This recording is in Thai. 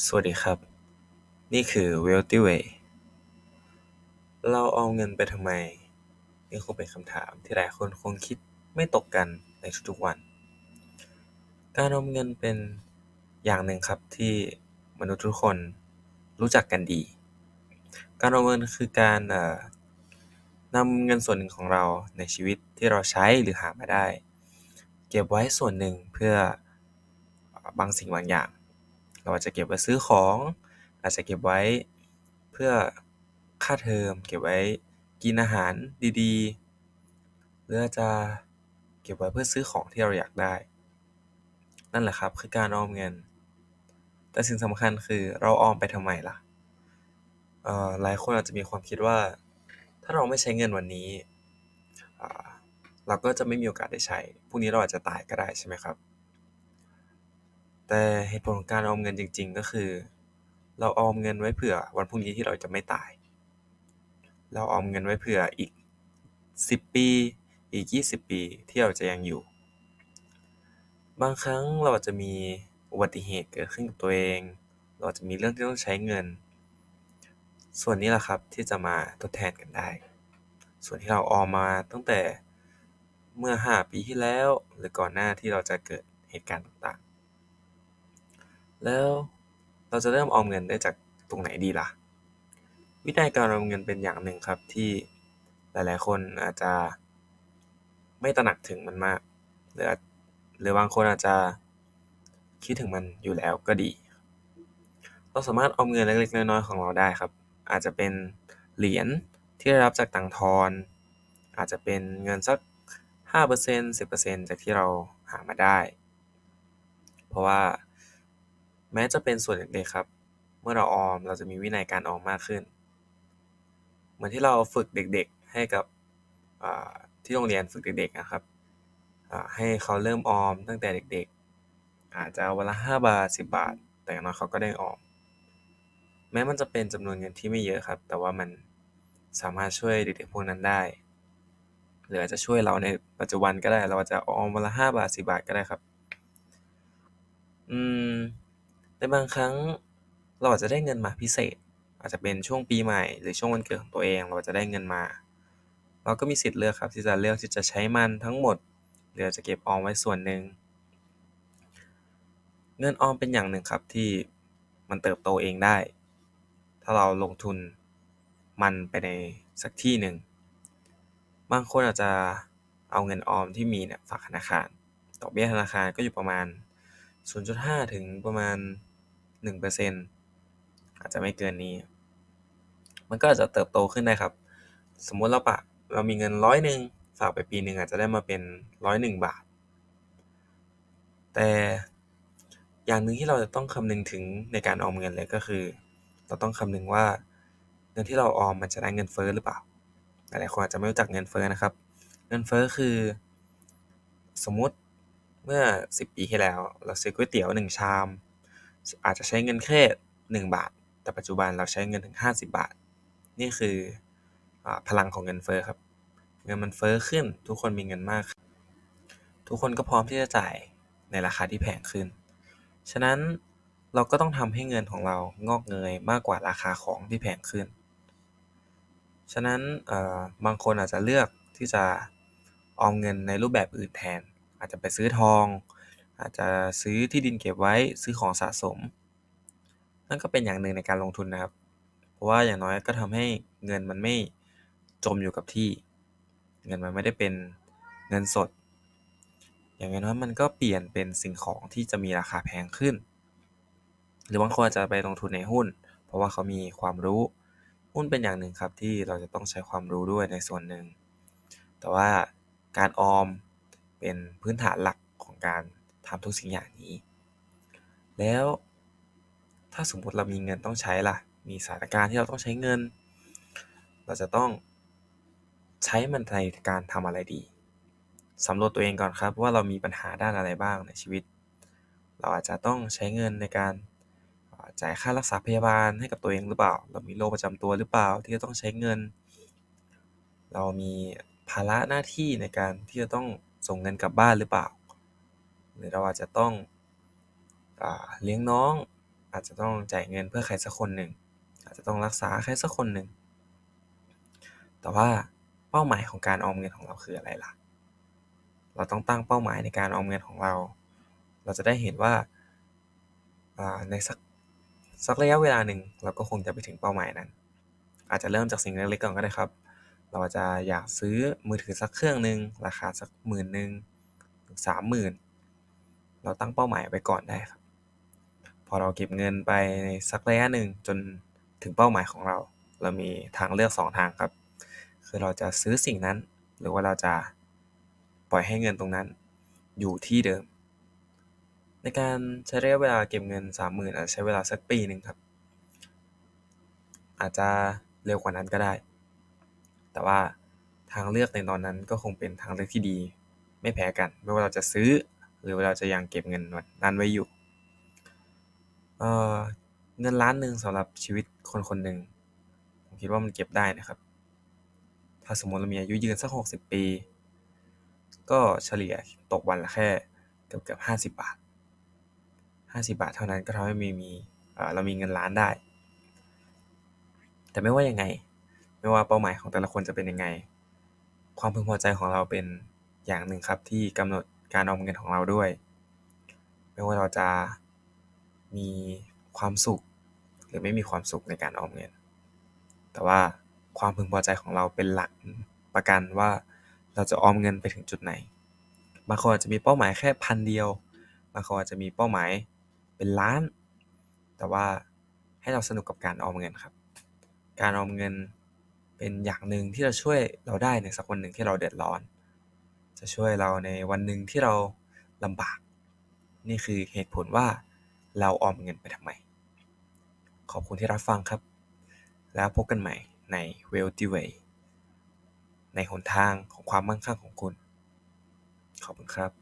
สวัสดีครับ นี่คือ Wealthy Way เราเอาเงินไปทำไม นี่คงเป็นคำถามที่หลายคนคงคิดไม่ตกกันในทุกๆวัน การออมเงินเป็นอย่างหนึ่งครับที่มนุษย์ทุกคนรู้จักกันดี การออมเงินคือการเอ่อนำเงินส่วนหนึ่งของเราในชีวิตที่เราใช้หรือหามาได้ เก็บไว้ส่วนหนึ่งเพื่อบางสิ่งบางอย่าง เราอาจจะเก็บไว้ซื้อของ อาจจะเก็บไว้เพื่อค่าเทอม เก็บไว้กินอาหารดีๆ หรือจะเก็บไว้เพื่อซื้อของที่เราอยากได้ นั่นแหละครับคือการออมเงิน แต่สิ่งสำคัญคือเราออมไปทำไมล่ะหลายคนอาจจะมีความคิดว่า ถ้าเราไม่ใช้เงินวันนี้ เราก็จะไม่มีโอกาสได้ใช้พรุ่งนี้เราอาจจะตายก็ได้ใช่ไหมครับ แต่เหตุผลของการออมเงินจริง ๆ ก็คือ เราออมเงินไว้เผื่อวันพรุ่งนี้ที่เราจะไม่ตาย เราออมเงินไว้เผื่ออีก 10 ปี อีก 20 ปีที่เราจะยังอยู่ บางครั้งเราอาจจะมีอุบัติเหตุเกิดขึ้นกับตัวเอง เราอาจจะมีเรื่องที่ต้องใช้เงิน ส่วนนี้แหละครับที่จะมาทดแทนกันได้ ส่วนที่เราออมมาตั้งแต่เมื่อ 5 ปีที่แล้ว หรือก่อนหน้าที่เราจะเกิดเหตุการณ์ต่างๆ แล้วเราจะเริ่มออมเงินได้จากตรงไหนดีล่ะ วินัยการออมเงินเป็นอย่างหนึ่งครับที่หลาย ๆ คนอาจจะไม่ตระหนักถึงมันมาก หรือหรือบางคนอาจจะคิดถึงมันอยู่แล้วก็ดี เราสามารถออมเงินเล็ก ๆ น้อย ๆ ของเราได้ครับ อาจจะเป็นเหรียญที่ได้รับจากตังทอน อาจจะเป็นเงินสัก 5% 10%จากที่เราหามาได้ เพราะว่า แม้จะเป็นส่วนเล็กๆครับ เมื่อเราออมเราจะมีวินัยการออมมากขึ้น เหมือนที่เราฝึกเด็กๆให้กับที่โรงเรียนฝึกเด็กๆอะครับให้เขาเริ่มออมตั้งแต่เด็กๆ อาจจะวันละ 5 บาท 10 บาท แต่อย่างน้อยเขาก็ได้ออม แม้มันจะเป็นจำนวนเงินที่ไม่เยอะครับ แต่ว่ามันสามารถช่วยเด็กๆพวกนั้นได้ หรืออาจจะช่วยเราในปัจจุบันก็ได้ เราอาจจะออมวันละ 5 บาท 10 บาทก็ได้ครับ อืม ในบางครั้งเราอาจจะได้เงินมาพิเศษ อาจจะเป็นช่วงปีใหม่ หรือช่วงวันเกิดของตัวเองเราอาจจะได้เงินมา เราก็มีสิทธิ์เลือกครับที่จะเลือกที่จะใช้มันทั้งหมดหรือจจะเก็บออมไว้ส่วนหนึ่งเงินออมเป็นอย่างหนึ่งครับที่มันเติบโตเองได้ ถ้าเราลงทุนมันไปในสักที่หนึ่ง บางคนอาจจะเอาเงินออมที่มีเนี่ยฝากธนาคารดอกเบี้ยธนาคารก็อยู่ประมาณ 0.5 ถึงประมาณ 1%อาจจะไม่เกินนี้ มันก็อาจจะเติบโตขึ้นได้ครับ สมมุติเราปะเรามีเงิน100ฝากไปปีหนึ่งอาจจะได้มาเป็น101บาท แต่อย่างหนึ่งที่เราจะต้องคำนึงถึงในการออมเงินเลยก็คือ เราต้องคำนึงว่าเงินที่เราออมมันจะได้เงินเฟ้อหรือเปล่า หลายๆคนอาจจะไม่รู้จักเงินเฟ้อนะครับ เงินเฟ้อคือ สมมุติเมื่อ 10 ปีที่แล้ว เราซื้อก๋วยเตี๋ยว 1 ชาม อาจจะใช้เงินแค่ 1 บาท แต่ปัจจุบันเราใช้เงินถึง 50 บาท นี่คืออพลังของเงินเฟ้อครับ เงินมันเฟ้อขึ้น ทุกคนมีเงินมาก ทุกคนก็พร้อมที่จะจ่ายในราคาที่แพงขึ้น ฉะนั้นเราก็ต้องทำให้เงินของเรางอกเงยมากกว่าราคาของที่แพงขึ้น ฉะนั้นบางคนอาจจะเลือกที่จะออมเงินในรูปแบบอื่นแทน อาจจะไปซื้อทอง อาจจะซื้อที่ดินเก็บไว้ซื้อของสะสม นั่นก็เป็นอย่างหนึ่งในการลงทุนนะครับ เพราะว่าอย่างน้อยก็ทำให้เงินมันไม่จมอยู่กับที่ เงินมันไม่ได้เป็นเงินสด อย่างน้อยมันก็เปลี่ยนเป็นสิ่งของที่จะมีราคาแพงขึ้น หรือบางคนอาจจะไปลงทุนในหุ้น เพราะว่าเขามีความรู้หุ้นเป็นอย่างหนึ่งครับที่เราจะต้องใช้ความรู้ด้วยในส่วนหนึ่ง แต่ว่าการออมเป็นพื้นฐานหลักของการ ทำทุกสิ่งอย่างนี้ แล้วถ้าสมมติเรามีเงินต้องใช้ล่ะ มีสถานการณ์ที่เราต้องใช้เงิน เราจะต้องใช้มันในการทำอะไรดีสำรวจตัวเองก่อนครับว่าเรามีปัญหาด้านอะไรบ้างในชีวิต เราอาจจะต้องใช้เงินในการจ่ายค่ารักษาพยาบาลให้กับตัวเองหรือเปล่า เรามีโรคประจำตัวหรือเปล่าที่จะต้องใช้เงิน เรามีภาระหน้าที่ในการที่จะต้องส่งเงินกลับบ้านหรือเปล่า หรือเราอาจจะต้องอเลี้ยงน้อง อาจจะต้องจ่ายเงินเพื่อใครสักคนหนึ่ง อาจจะต้องรักษาใครสักคนหนึ่ง แต่ว่าเป้าหมายของการออมเงินของเราคืออะไรล่ะ เราต้องตั้งเป้าหมายในการออมเงินของเรา เราจะได้เห็นว่าในสักสักระยะเวลาหนึ่งเราก็คงจะไปถึงเป้าหมายนั้น อาจจะเริ่มจากสิ่งเล็กๆก่อนก็ได้ครับ เราจะอยากซื้อมือถือสักเครื่องหนึ่งราคาสักหมื่นหนึ่งถึงสามหมื่น เราตั้งเป้าหมายไว้ก่อนได้ครับ พอเราเก็บเงินไปในสักระยะหนึ่งจนถึงเป้าหมายของเรา เรามีทางเลือก 2 ทางครับ คือเราจะซื้อสิ่งนั้น หรือว่าเราจะปล่อยให้เงินตรงนั้นอยู่ที่เดิม ในการใช้ระยะเวลาเก็บเงิน 30,000อาจจะใช้เวลาสักปีหนึ่งครับ อาจจะเร็วกว่านั้นก็ได้ แต่ว่าทางเลือกในตอนนั้นก็คงเป็นทางเลือกที่ดี ไม่แพ้กัน ไม่ว่าเราจะซื้อ หรือว่าเราจะยังเก็บเงินนั้นไว้อยู่เออเงินล้านหนึ่งสำหรับชีวิตคนคนหนึ่งผมคิดว่ามันเก็บได้นะครับ ถ้าสมมติเรามีอายุยืนสัก 60 ปี ก็เฉลี่ยตกวันละแค่เกือบเกือบ50บาท50บาทเท่านั้นก็ทำให้มีมีเรามีเงินล้านได้ แต่ไม่ว่ายังไง ไม่ว่าเป้าหมายของแต่ละคนจะเป็นยังไง ความพึงพอใจของเราเป็นอย่างหนึ่งครับที่กำหนด การออมเงินของเราด้วย ไม่ว่าเราจะมีความสุข หรือไม่มีความสุขในการออมเงิน แต่ว่าความพึงพอใจของเราเป็นหลักประกันว่าเราจะออมเงินไปถึงจุดไหน บางคนอาจจะมีเป้าหมายแค่พันเดียว บางคนอาจจะมีเป้าหมายเป็นล้าน แต่ว่าให้เราสนุกกับการออมเงินครับ การออมเงินเป็นอย่างหนึ่งที่จะช่วยเราได้ในสักวันหนึ่งที่เราเดือดร้อน จะช่วยเราในวันหนึ่งที่เราลำบาก นี่คือเหตุผลว่าเราออมเงินไปทำไม ขอบคุณที่รับฟังครับ แล้วพบกันใหม่ใน Wealthy Way ในหนทางของความมั่งคั่งของคุณ ขอบคุณครับ